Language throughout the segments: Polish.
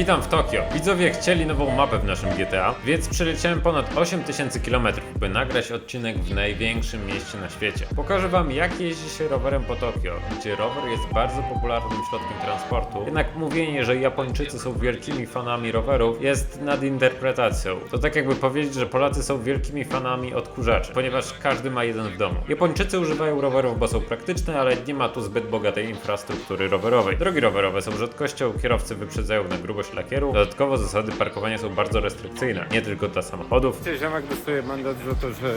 Witam w Tokio. Widzowie chcieli nową mapę w naszym GTA, więc przeleciałem ponad 8000 km, by nagrać odcinek w największym mieście na świecie. Pokażę wam jak jeździ się rowerem po Tokio, gdzie rower jest bardzo popularnym środkiem transportu. Jednak mówienie, że Japończycy są wielkimi fanami rowerów jest nadinterpretacją. To tak jakby powiedzieć, że Polacy są wielkimi fanami odkurzaczy, ponieważ każdy ma jeden w domu. Japończycy używają rowerów, bo są praktyczne, ale nie ma tu zbyt bogatej infrastruktury rowerowej. Drogi rowerowe są rzadkością, kierowcy wyprzedzają na grubość lakieru. Dodatkowo zasady parkowania są bardzo restrykcyjne, nie tylko dla samochodów, Ziomek dostaje mandat za to, że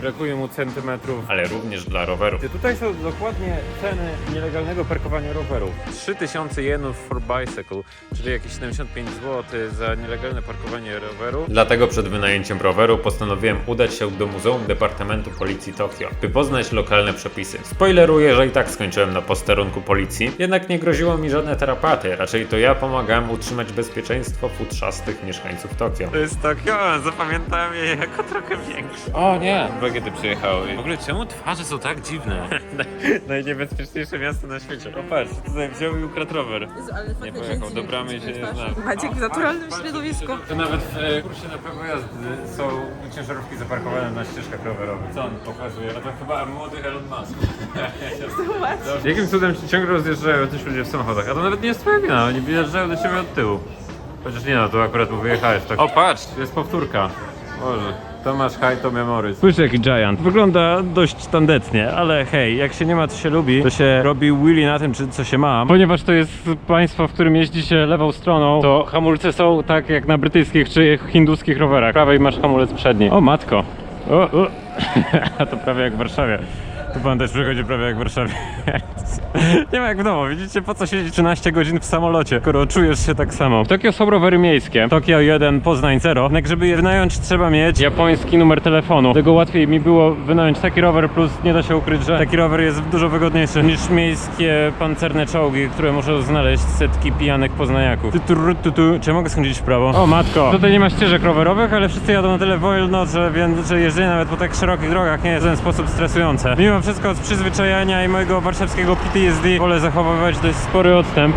brakuje mu centymetrów. ale również dla rowerów. Tutaj są dokładnie ceny nielegalnego parkowania rowerów. 3000 jenów for bicycle, czyli jakieś 75 zł za nielegalne parkowanie roweru. Dlatego przed wynajęciem roweru postanowiłem udać się do Muzeum Departamentu Policji Tokio, by poznać lokalne przepisy. Spoileruję, że i tak skończyłem na posterunku policji, jednak nie groziło mi żadne tarapaty, raczej to ja pomagałem utrzymać bezpieczeństwo futrzastych mieszkańców Tokio. To jest Tokio, zapamiętałem je jako trochę większe. O nie! Bagiety przyjechały. W ogóle czemu twarze są tak dziwne? Najniebezpieczniejsze miasto na świecie. O patrz, tutaj wziął i ukradł rower. Jezu, ale faktycznie pojechał, do nie bramy się nie twarz. zna. Maciek w naturalnym środowisku. To nawet w e, kursie na prawo jazdy są ciężarówki zaparkowane na ścieżkach rowerowych. Co on pokazuje? No to chyba młody Elon Musk. Jakim cudem ci ciągle rozjeżdżają też ludzie w samochodach? A to nawet nie jest twoja wina, oni wjeżdżają do ciebie od tyłu. Chociaż nie no, to akurat mu wyjechałeś tak. O patrz, jest powtórka. Boże. Tomasz Haj to Memories. Jaki giant. Wygląda dość tandetnie, ale hej, jak się nie ma co się lubi, to się robi willy na tym, czy co się ma. Ponieważ to jest państwo, w którym jeździ się lewą stroną, to hamulce są tak jak na brytyjskich czy hinduskich rowerach. Prawej masz hamulec przedni. O matko. O, o. To prawie jak w Warszawie. Tu pan też przychodzi prawie jak w Warszawie. Nie ma jak w domu, widzicie po co siedzieć 13 godzin w samolocie, skoro czujesz się tak samo. W Tokio są rowery miejskie, Tokio 1, Poznań 0, jednak żeby je wynająć trzeba mieć japoński numer telefonu. Tego łatwiej mi było wynająć taki rower, plus nie da się ukryć, że taki rower jest dużo wygodniejszy niż miejskie pancerne czołgi, które muszą znaleźć setki pijanych poznaniaków. Tu, tu, tu, tu. Czy ja mogę skręcić w prawo? O matko! Tutaj nie ma ścieżek rowerowych, ale wszyscy jadą na tyle wolno, że że jeżdżenie nawet po tak szerokich drogach nie jest w ten sposób stresujące. Mimo wszystko z przyzwyczajenia i mojego warszawskiego PTSD wolę zachowywać dość spory odstęp.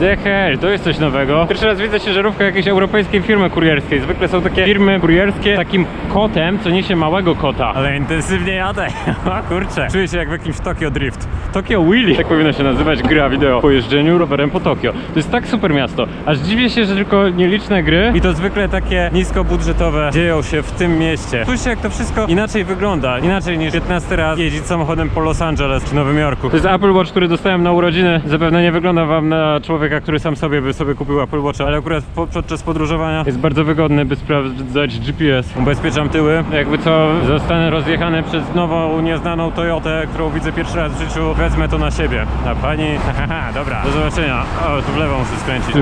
The hell, to jest coś nowego. Pierwszy raz widzę ciężarówkę jakiejś europejskiej firmy kurierskiej. Zwykle są takie firmy kurierskie takim kotem, co niesie małego kota. Ale intensywnie jadę. O kurczę. Czuję się jak w jakimś Tokyo Drift. Tokyo Willy. Tak powinna się nazywać gra wideo po jeżdżeniu rowerem po Tokio. To jest tak super miasto. Aż dziwię się, że tylko nieliczne gry i to zwykle takie niskobudżetowe dzieją się w tym mieście. Spójrzcie jak to wszystko inaczej wygląda. Inaczej niż 15 raz jeździć samochodem po Los Angeles czy Nowym Jorku. To jest Apple Watch, który dostałem na urodziny. Zapewne nie wygląda wam na człowieka, który sam sobie by sobie kupił Apple Watcha, ale akurat po, podczas podróżowania jest bardzo wygodny, by sprawdzać GPS. Ubezpieczam tyły. Jakby co, zostanę rozjechany przez nową, nieznaną Toyotę, którą widzę pierwszy raz w życiu, wezmę to na siebie. A pani, haha, dobra, do zobaczenia. O, tu w lewo muszę skręcić.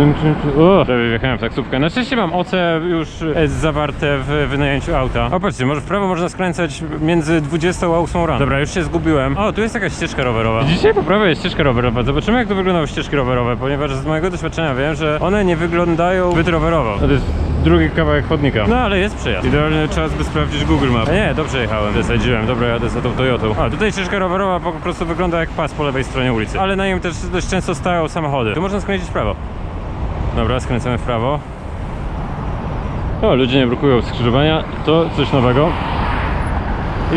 O, prawie wjechałem w taksówkę. Na szczęście mam OC już zawarte w wynajęciu auta. O, patrzcie, może w prawo można skręcać między 20 a 8 rano. Dobra, już się zgubiłem. O, tu jest jakaś ścieżka rowerowa. Dzisiaj po prawej jest ścieżka rowerowa. Zobaczymy jak to wyglądają ścieżki rowerowe, ponieważ z mojego doświadczenia wiem, że one nie wyglądają zbyt rowerowo. To jest drugi kawałek chodnika. No ale jest przyjazd. Idealny czas, by sprawdzić Google Maps. A nie, dobrze jechałem, zasadziłem. Dobra, jadę za tą Toyotą. A, tutaj ścieżka rowerowa po prostu wygląda jak pas po lewej stronie ulicy. Ale na nim też dość często stają samochody. Tu można skręcić w prawo. Dobra, skręcamy w prawo. O, ludzie nie blokują skrzyżowania. To coś nowego.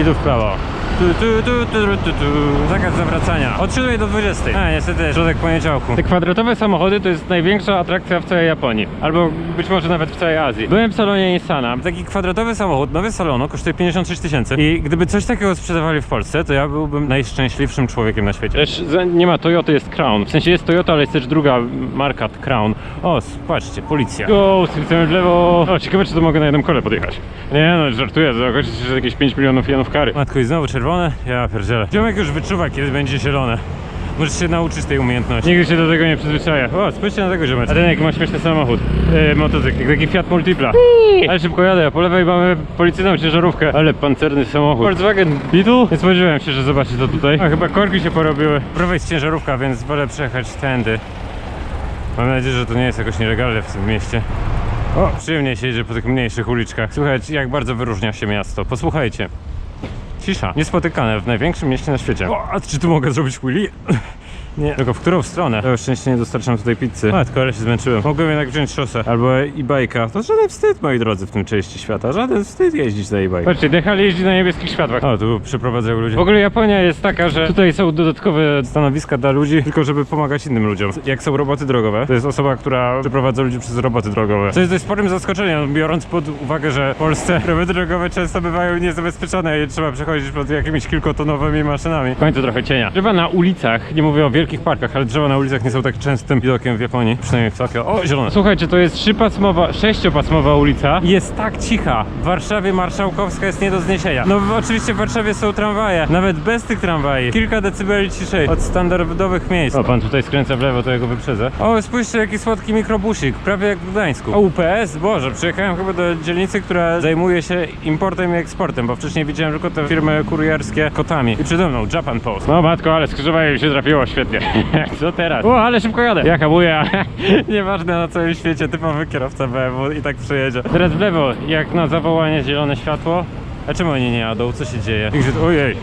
I tu w prawo. Tu, tu, tu, tu, tu, tu, tu. Zakaz zawracania. Od 7 do 20. A, niestety, środek poniedziałku. Te kwadratowe samochody to jest największa atrakcja w całej Japonii. Albo być może nawet w całej Azji. Byłem w salonie Nissana. Taki kwadratowy samochód, nowy salono, kosztuje 56 tysięcy. I gdyby coś takiego sprzedawali w Polsce, to ja byłbym najszczęśliwszym człowiekiem na świecie. Też za- nie ma Toyota, jest Crown. W sensie jest Toyota, ale jest też druga marka Crown. O, patrzcie, policja. Go, skręcamy w lewo. O, ciekawe, czy to mogę na jednym kole podjechać. Nie no, żartuję, to że jakieś 5 milionów jenów kary. Matko, i znowu czerwone? Ja pierdzielę. Ziomek już wyczuwa, kiedy będzie zielone. Możesz się nauczyć tej umiejętności. Nigdy się do tego nie przyzwyczaja. O, spójrzcie na tego ziomeczka. Jaki ma śmieszny samochód. Yy, motocykl, taki Fiat Multipla. Ale szybko jadę, po lewej mamy policyjną ciężarówkę. Ale pancerny samochód. Volkswagen Beetle? Nie spodziewałem się, że zobaczy to tutaj. A chyba korki się porobiły. Po prawej jest ciężarówka, więc wolę przejechać tędy. Mam nadzieję, że to nie jest jakoś nielegalne w tym mieście. O, przyjemnie się jedzie po tych mniejszych uliczkach. Słuchajcie, jak bardzo wyróżnia się miasto. Posłuchajcie. Cisza. Niespotykane w największym mieście na świecie. O, a czy tu mogę zrobić Willy? Nie. Tylko w którą stronę? To szczęście nie dostarczam tutaj pizzy. Matko, ale się zmęczyłem. Mogłem jednak wziąć szosę albo e-bike'a. To żaden wstyd, moi drodzy, w tym części świata. Żaden wstyd jeździć na e-bike. Patrzcie, Dechal jeździ na niebieskich światłach. O, tu przeprowadzają ludzie. W ogóle Japonia jest taka, że tutaj są dodatkowe stanowiska dla ludzi, tylko żeby pomagać innym ludziom. Jak są roboty drogowe, to jest osoba, która przeprowadza ludzi przez roboty drogowe. Co jest dość sporym zaskoczeniem, biorąc pod uwagę, że w Polsce roboty drogowe często bywają niezabezpieczone i trzeba przechodzić pod jakimiś kilkutonowymi maszynami. W końcu trochę cienia. Drzewa na ulicach, nie mówię o wielkich parkach, ale drzewa na ulicach nie są tak częstym widokiem w Japonii, przynajmniej w Tokio. O, zielone. Słuchajcie, to jest trzypasmowa, sześciopasmowa ulica jest tak cicha. W Warszawie Marszałkowska jest nie do zniesienia. No oczywiście w Warszawie są tramwaje, nawet bez tych tramwaji. Kilka decybeli ciszej od standardowych miejsc. O, pan tutaj skręca w lewo, to ja go wyprzedzę. O, spójrzcie, jaki słodki mikrobusik, prawie jak w Gdańsku. O, UPS? Boże, przyjechałem chyba do dzielnicy, która zajmuje się importem i eksportem, bo wcześniej widziałem tylko te firmy kurierskie kotami. I przede mną Japan Post. No matko, ale skrzyżowanie mi się trafiło świetnie. Co teraz? O, ale szybko jadę. Ja hamuję. Nieważne na całym świecie, typowy kierowca BMW i tak przejedzie. Teraz w lewo, jak na zawołanie zielone światło. A czemu oni nie jadą? Co się dzieje? Ojej.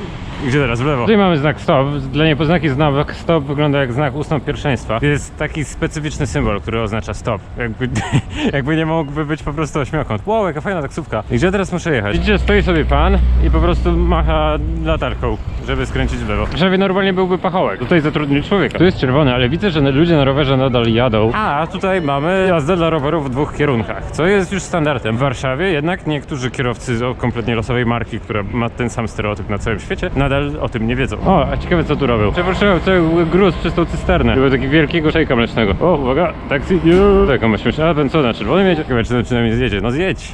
I Gdzie teraz? W lewo. Tutaj mamy znak stop. Dla niepoznaki znak stop wygląda jak znak ustąp pierwszeństwa. Jest taki specyficzny symbol, który oznacza stop. Jakby, jakby nie mógłby być po prostu ośmiokąt. Wow, jaka fajna taksówka. I gdzie teraz muszę jechać? Widzicie, stoi sobie pan i po prostu macha latarką, żeby skręcić w lewo. W Warszawie normalnie byłby pachołek. Tutaj zatrudnił człowieka. Tu jest czerwony, ale widzę, że ludzie na rowerze nadal jadą. A tutaj mamy jazdę dla rowerów w dwóch kierunkach, co jest już standardem. W Warszawie jednak niektórzy kierowcy o kompletnie losowej marki, która ma ten sam stereotyp na całym świecie, nadal o tym nie wiedzą. O, a ciekawe co tu robią. Przepraszam, cały gruz przez tą cysternę. Było takiego wielkiego szejka mlecznego. O, uwaga, taksi. Tak, ma śmieszne. A, ten co, na czerwonym jedzie? Chyba, czy przynajmniej zjedzie. No zjedź.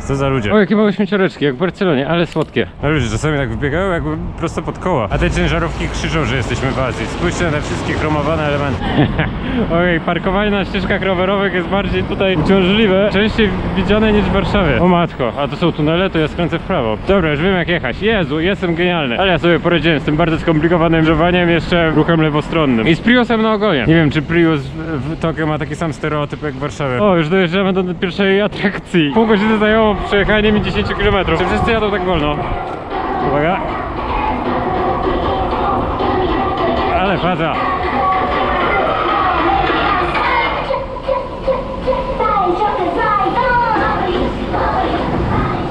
Co za ludzie. O, jakie małe śmiecioreczki, jak w Barcelonie, ale słodkie. Ale ludzie czasami tak wybiegają jakby prosto pod koła. A te ciężarówki krzyczą, że jesteśmy w Azji. Spójrzcie na te wszystkie chromowane elementy. Ojej, parkowanie na ścieżkach rowerowych jest bardziej tutaj uciążliwe, częściej widziane niż w Warszawie. O matko, a to są tunele, to ja skręcę w prawo. Dobra, już wiem jak jechać. Jezu, jestem genialny. Ale ja sobie poradziłem z tym bardzo skomplikowanym grzewaniem jeszcze ruchem lewostronnym. I z Priusem na ogonie. Nie wiem, czy Prius w, w Tokio ma taki sam stereotyp jak w Warszawie. O, już dojeżdżamy do pierwszej atrakcji. Pół godziny zajęło zajął przejechanie mi 10 km. Czy wszyscy jadą tak wolno? Uwaga. Ale faza.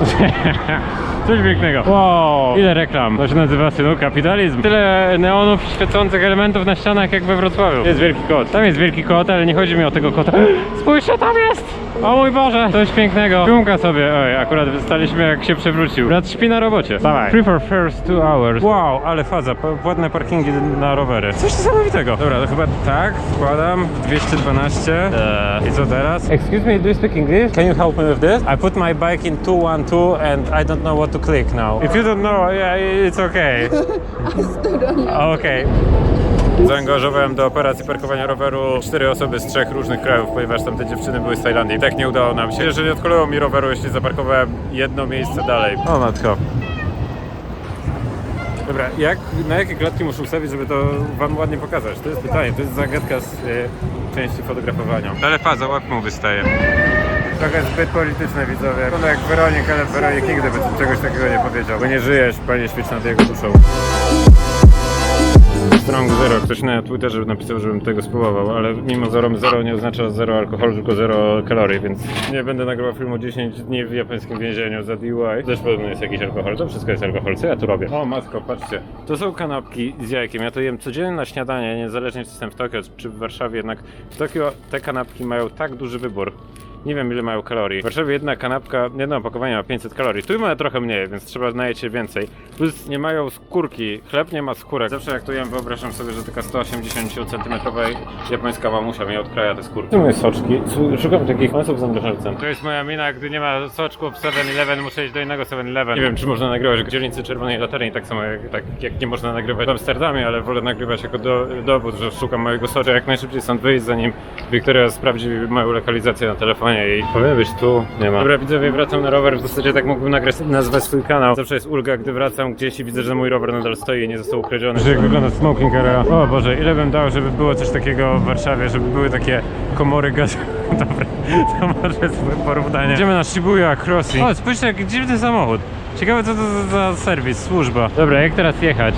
Coś pięknego. Wow, ile reklam. To się nazywa synu kapitalizm. Tyle neonów świecących elementów na ścianach jak we Wrocławiu. Jest wielki kot. Tam jest wielki kot, ale nie chodzi mi o tego kota. Spójrzcie, tam jest! O mój Boże, coś pięknego. Piłka sobie. Oj, akurat wystaliśmy jak się przewrócił. Brat śpi na robocie. Dawaj. Free for first two hours. Wow, ale faza. Płatne parkingi na rowery. Coś niesamowitego. Dobra, to chyba tak. Wkładam. 212. Eee, I co teraz? Excuse me, do you speak English? Can you help me with this? I put my bike in 212 and I don't know what to click now. If you don't know, yeah, it's okay. Okay. Zaangażowałem do operacji parkowania roweru cztery osoby z trzech różnych krajów, ponieważ tamte dziewczyny były z Tajlandii. I tak nie udało nam się. Jeżeli odkolują mi roweru, jeśli zaparkowałem jedno miejsce dalej. O matko. Dobra, jak, na jakie klatki muszę ustawić, żeby to wam ładnie pokazać? To jest pytanie, to jest zagadka z y, części fotografowania. Ale faza, łap mu wystaje. Trochę zbyt polityczne widzowie. Wygląda jak Weronik, ale Weronik nigdy by czegoś takiego nie powiedział. Bo nie żyjesz, panie świeć nad jego duszą. Strong Zero. Ktoś na Twitterze napisał, żebym tego spróbował, ale mimo zero, zero nie oznacza zero alkoholu, tylko zero kalorii, więc nie będę nagrywał filmu 10 dni w japońskim więzieniu za DUI. Też pewno jest jakiś alkohol, to wszystko jest alkohol. Co ja tu robię? O matko, patrzcie. To są kanapki z jajkiem. Ja to jem codziennie na śniadanie, niezależnie czy jestem w Tokio czy w Warszawie, jednak w Tokio te kanapki mają tak duży wybór. Nie wiem ile mają kalorii. W Warszawie jedna kanapka, jedno opakowanie ma 500 kalorii. Tu ma trochę mniej, więc trzeba najeść się więcej. Plus nie mają skórki. Chleb nie ma skórek. Zawsze jak to jem wyobrażam sobie, że taka 180 cm japońska mamusia mi odkraja te skórki. Tu moje soczki. Szukam takich masów z angażercem. To jest moja mina, gdy nie ma soczków w 7-Eleven, muszę iść do innego 7-Eleven. Nie wiem, czy można nagrywać w dzielnicy Czerwonej Latarni, tak samo jak, tak, jak nie można nagrywać w Amsterdamie, ale wolę nagrywać jako do, dowód, że szukam mojego socza jak najszybciej stąd wyjść, zanim Wiktoria sprawdzi moją lokalizację na telefonie i powinien być tu, nie ma. Dobra, widzowie, wracam na rower, w zasadzie tak mógłbym nagrać, nazwać swój kanał. Zawsze jest ulga, gdy wracam gdzieś i widzę, że mój rower nadal stoi i nie został ukradziony. Że jak wygląda smoking area. O Boże, ile bym dał, żeby było coś takiego w Warszawie, żeby były takie komory gazu. Dobra, to może złe porównanie. Idziemy na Shibuya Crossing. O, spójrzcie, jaki dziwny samochód. Ciekawe co to za, za serwis, służba. Dobra, jak teraz jechać?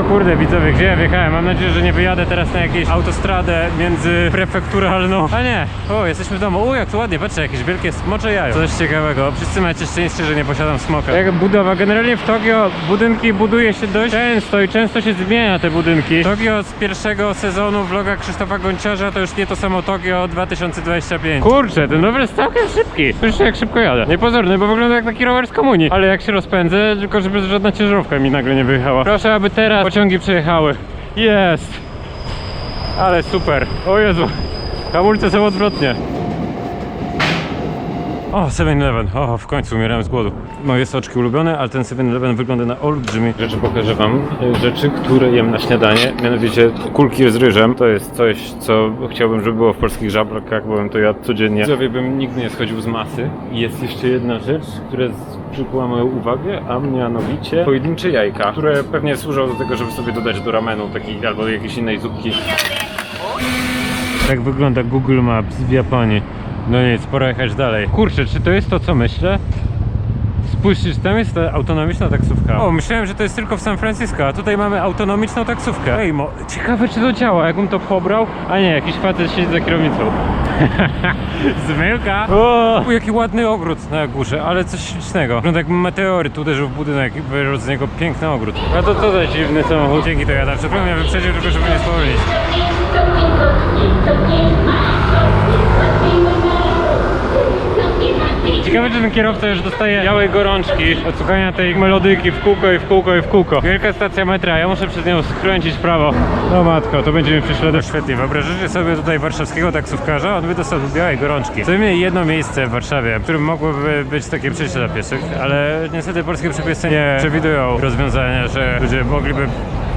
O kurde, widzowie, gdzie ja wjechałem? Mam nadzieję, że nie wyjadę teraz na jakąś autostradę między prefekturalną. A nie, o, jesteśmy w domu. O, jak to ładnie, patrzcie, jakieś wielkie smocze jajo. Coś ciekawego. Wszyscy macie szczęście, że nie posiadam smoka. Jak budowa, generalnie w Tokio budynki buduje się dość często i często się zmienia te budynki. Tokio z pierwszego sezonu vloga Krzysztofa Gonciarza to już nie to samo Tokio 2025. Kurczę, ten rower jest całkiem szybki. Słyszycie jak szybko jadę. Niepozorny, bo wygląda jak taki rower z Ale jak się rozpędzę, tylko żeby żadna ciężarówka mi nagle nie wyjechała. Proszę, aby teraz pociągi przejechały. Jest! Ale super. O Jezu. Hamulce są odwrotnie. O, 7-Eleven. O, w końcu umierałem z głodu. Moje soczki ulubione, ale ten 7-Eleven wygląda na olbrzymi. Rzeczy pokażę wam. e, Rzeczy, które jem na śniadanie. Mianowicie kulki z ryżem. To jest coś, co chciałbym, żeby było w polskich żabrkach, bo bym to jadł codziennie. Widzowie bym nigdy nie schodził z masy. Jest jeszcze jedna rzecz, która przykuła moją uwagę, a mianowicie pojedyncze jajka, które pewnie służą do tego, żeby sobie dodać do ramenu takiej albo jakiejś innej zupki. Tak wygląda Google Maps w Japonii. No nic, pora jechać dalej. Kurczę, czy to jest to, co myślę? Spójrzcie, czy tam jest ta autonomiczna taksówka. O, myślałem, że to jest tylko w San Francisco, a tutaj mamy autonomiczną taksówkę. Ej, mo, ciekawe czy to działa, jakbym to pobrał. A nie, jakiś facet siedzi za kierownicą. Zmyłka! O, jaki ładny ogród na górze, ale coś ślicznego. Wygląda jak meteoryt uderzył w budynek i wyrósł z niego piękny ogród. A to co za dziwny samochód. Dzięki to jada. Przepraszam, ja wyprzedził tylko, żeby nie spowolnić. Ciekawe, czy ten kierowca już dostaje białej gorączki od słuchania tej melodyjki w kółko i w kółko i w kółko. Wielka stacja metra, ja muszę przez nią skręcić prawo. No matko, to będzie mi prześladować. Świetnie, wyobrażacie sobie tutaj warszawskiego taksówkarza, on by dostał białej gorączki. Co najmniej jedno miejsce w Warszawie, w którym mogłoby być takie przejście dla pieszych, ale niestety polskie przepisy nie przewidują rozwiązania, że ludzie mogliby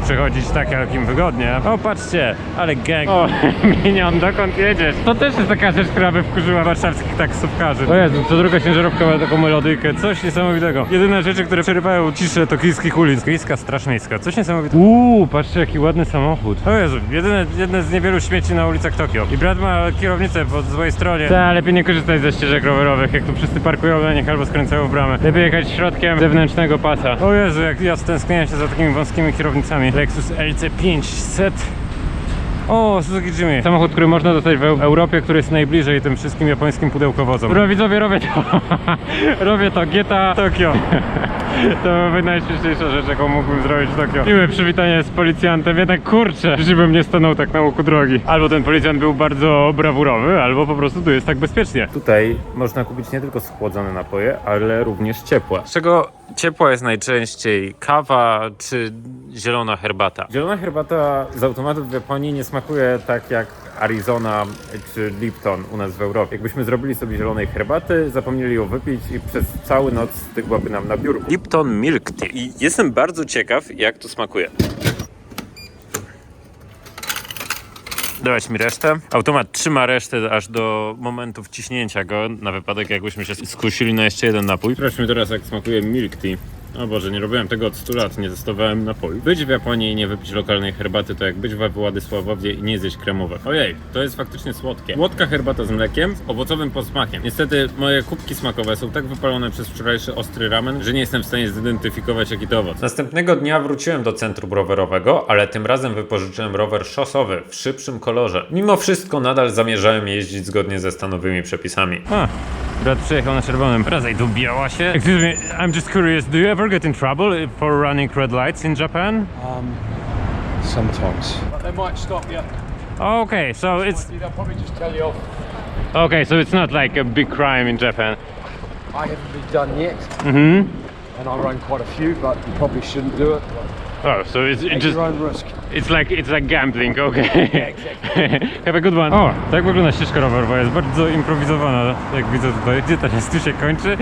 przechodzić tak jak im wygodnie. O, patrzcie, ale gang. O, minion, dokąd jedziesz? To też jest taka rzecz, która by wkurzyła warszawskich taksówkarzy. O Jezu, co druga ciężarówka ma taką melodyjkę, coś niesamowitego. Jedyne rzeczy, które przerywają ciszę tokijskich ulic. Miejska Straż Miejska, coś niesamowitego. Uuu, patrzcie jaki ładny samochód. O Jezu, jedyne, jedne z niewielu śmieci na ulicach Tokio. I brat ma kierownicę po swojej stronie. Tak, lepiej nie korzystać ze ścieżek rowerowych, jak tu wszyscy parkują na nich albo skręcają w bramę. Lepiej jechać środkiem zewnętrznego pasa. O Jezu, jak ja stęskniłem się za takimi wąskimi kierownicami. Lexus LC500. O, Suzuki Jimmy. Samochód, który można dostać w Eu- Europie, który jest najbliżej tym wszystkim japońskim pudełkowozom. Dobra, widzowie, robię to. robię to. GTA Tokio. to byłaby najśmieszniejsza rzecz, jaką mógłbym zrobić w Tokio. Miłe przywitanie z policjantem, jednak kurczę, żebym nie stanął tak na łuku drogi. Albo ten policjant był bardzo brawurowy, albo po prostu tu jest tak bezpiecznie. Tutaj można kupić nie tylko schłodzone napoje, ale również ciepłe. Z czego ciepła jest najczęściej kawa czy zielona herbata? Zielona herbata z automatów w Japonii nie smakuje tak jak Arizona czy Lipton u nas w Europie. Jakbyśmy zrobili sobie zielonej herbaty, zapomnieli ją wypić i przez cały noc stygłaby nam na biurku. Lipton Milk Tea. I jestem bardzo ciekaw, jak to smakuje. Dawać mi resztę. Automat trzyma resztę aż do momentu wciśnięcia go, na wypadek jakbyśmy się skusili na jeszcze jeden napój. Sprawdźmy teraz, jak smakuje milk tea. O Boże, nie robiłem tego od 100 lat, nie testowałem napoju. Być w Japonii i nie wypić lokalnej herbaty to jak być we Władysławowie i nie zjeść kremowe. Ojej, to jest faktycznie słodkie. Słodka herbata z mlekiem, z owocowym posmakiem. Niestety moje kubki smakowe są tak wypalone przez wczorajszy ostry ramen, że nie jestem w stanie zidentyfikować jaki to owoc. Następnego dnia wróciłem do centrum rowerowego, ale tym razem wypożyczyłem rower szosowy w szybszym kolorze. Mimo wszystko nadal zamierzałem jeździć zgodnie ze stanowymi przepisami. A, brat przyjechał na czerwonym. Do Białasie. Excuse me, I'm just curious, do you ever get in trouble for running red lights in Japan? Sometimes. But they might stop you. Okay, so it's They'll probably just tell you off. okay, so it's not like a big crime in Japan. I haven't been done yet, Mhm. and I run quite a few, but you probably shouldn't do it. Oh, so it's it just. It's like it's like gambling, okay. Have a good one. O, tak wygląda ścieżka rowerowa, jest bardzo improwizowana, jak widzę tutaj. Gdzie ta jest? Tu się kończy,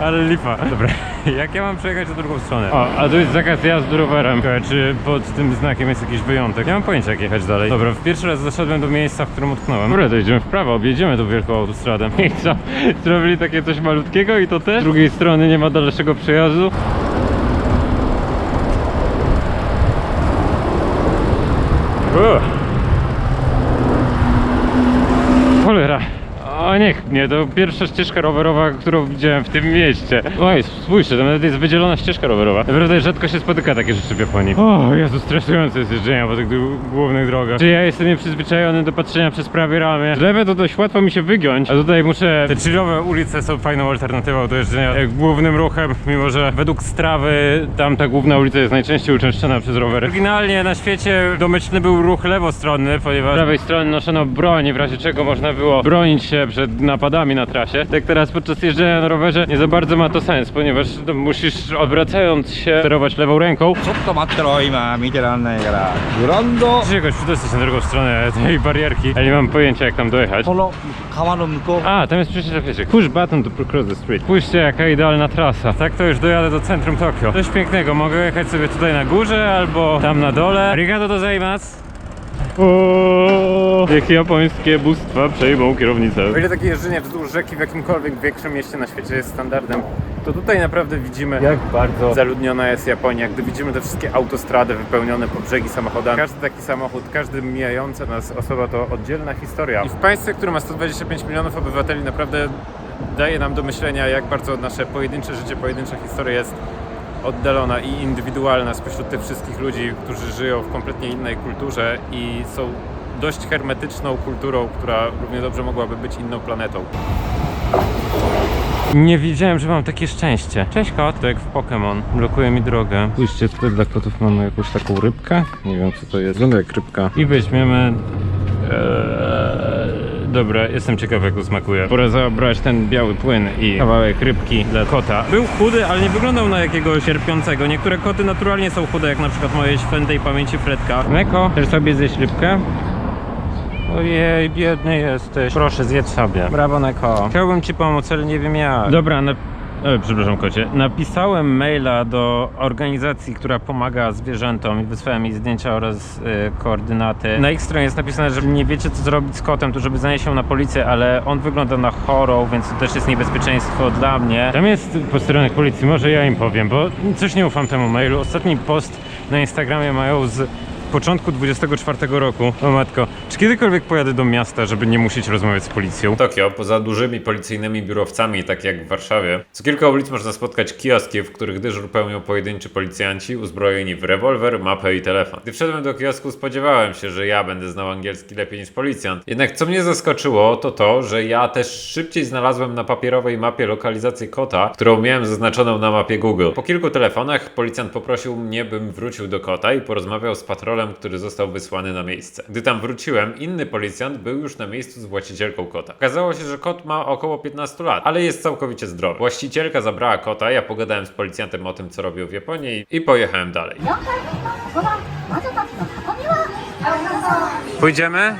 ale lipa. Dobra, jak ja mam przejechać na drugą stronę? O, a tu jest zakaz jazdy rowerem. Czy pod tym znakiem jest jakiś wyjątek? Nie mam pojęcia jak jechać dalej. Dobra, pierwszy raz doszedłem do miejsca, w którym utknąłem. Dobra, to idziemy w prawo, objedziemy tą wielką autostradę. I co? Zrobili takie coś malutkiego i to też? Z drugiej strony nie ma dalszego przejazdu. Uff. Cholera. O nie, Niech mnie, to pierwsza ścieżka rowerowa, którą widziałem w tym mieście. Oj, spójrzcie, tam nawet jest wydzielona ścieżka rowerowa. Naprawdę rzadko się spotyka takie rzeczy w Japonii. O, Jezu, stresujące jest jeżdżenie po tych głównych drogach. Czy ja jestem nieprzyzwyczajony do patrzenia przez prawie ramię? Lewe to dość łatwo mi się wygiąć, a tutaj muszę... Te chillowe ulice są fajną alternatywą do jeżdżenia głównym ruchem, mimo że według strawy tam ta główna ulica jest najczęściej uczęszczana przez rowery. Oryginalnie na świecie domyślny był ruch lewostronny, ponieważ z prawej strony noszono broń, w razie czego można było bronić się przed napadami na trasie. Tak teraz podczas jeżdżenia na rowerze nie za bardzo ma to sens, ponieważ no, musisz odwracając się sterować lewą ręką. Co to ma trojma, mitera negra, rondo. Muszę jakoś przedostać na drugą stronę tej barierki, ale nie mam pojęcia jak tam dojechać. A, tam jest przejście pieszych. Push button to cross the street. Pójście, jaka idealna trasa. Tak to już dojadę do centrum Tokio. Coś pięknego, mogę jechać sobie tutaj na górze albo tam na dole. Arigato do zaimasu. O, jakie japońskie bóstwa przejmą kierownicę. O ile takie jeżdżenie wzdłuż rzeki w jakimkolwiek większym mieście na świecie jest standardem, to tutaj naprawdę widzimy, jak bardzo zaludniona jest Japonia. Gdy widzimy te wszystkie autostrady wypełnione po brzegi samochodami. Każdy taki samochód, każdy mijająca nas osoba to oddzielna historia. I w państwie, które ma 125 milionów obywateli, naprawdę daje nam do myślenia, jak bardzo nasze pojedyncze życie, pojedyncza historia jest oddalona i indywidualna spośród tych wszystkich ludzi, którzy żyją w kompletnie innej kulturze i są dość hermetyczną kulturą, która równie dobrze mogłaby być inną planetą. Nie wiedziałem, że mam takie szczęście. Cześć kot, to jak w Pokémon. Blokuje mi drogę. Spójrzcie, tutaj dla kotów mamy jakąś taką rybkę. Nie wiem co to jest. Wygląda jak rybka. I weźmiemy... Eee, dobra, jestem ciekaw jak smakuje. Pora zabrać ten biały płyn i kawałek rybki dla kota. Był chudy, ale nie wyglądał na jakiegoś cierpiącego. Niektóre koty naturalnie są chude, jak na przykład moje świętej pamięci Fredka. Meko, chcesz sobie zjeść rybkę? Ojej, biedny jesteś. Proszę, zjedz sobie. Brawo, Neko. Chciałbym ci pomóc, ale nie wiem jak. Dobra, na... E, przepraszam, kocie. Napisałem maila do organizacji, która pomaga zwierzętom i wysłałem jej zdjęcia oraz e, koordynaty. Na ich stronie jest napisane, że nie wiecie co zrobić z kotem, to żeby zanieść ją na policję, ale on wygląda na chorą, więc to też jest niebezpieczeństwo dla mnie. Tam jest posterunek policji, może ja im powiem, bo coś nie ufam temu mailu. Ostatni post na Instagramie mają z początku 24 roku. O matko, czy kiedykolwiek pojadę do miasta, żeby nie musieć rozmawiać z policją? Tokio, poza dużymi policyjnymi biurowcami, tak jak w Warszawie, co kilka ulic można spotkać kioski, w których dyżur pełnią pojedynczy policjanci uzbrojeni w rewolwer, mapę i telefon. Gdy wszedłem do kiosku, spodziewałem się, że ja będę znał angielski lepiej niż policjant. Jednak co mnie zaskoczyło, to to, że ja też szybciej znalazłem na papierowej mapie lokalizację kota, którą miałem zaznaczoną na mapie Google. Po kilku telefonach policjant poprosił mnie, bym wrócił do kota i porozmawiał z patrolem, patrolem, który został wysłany na miejsce. Gdy tam wróciłem, inny policjant był już na miejscu z właścicielką kota. Okazało się, że kot ma około 15 lat, ale jest całkowicie zdrowy. Właścicielka zabrała kota, ja pogadałem z policjantem o tym, co robił w Japonii i pojechałem dalej. Pójdziemy?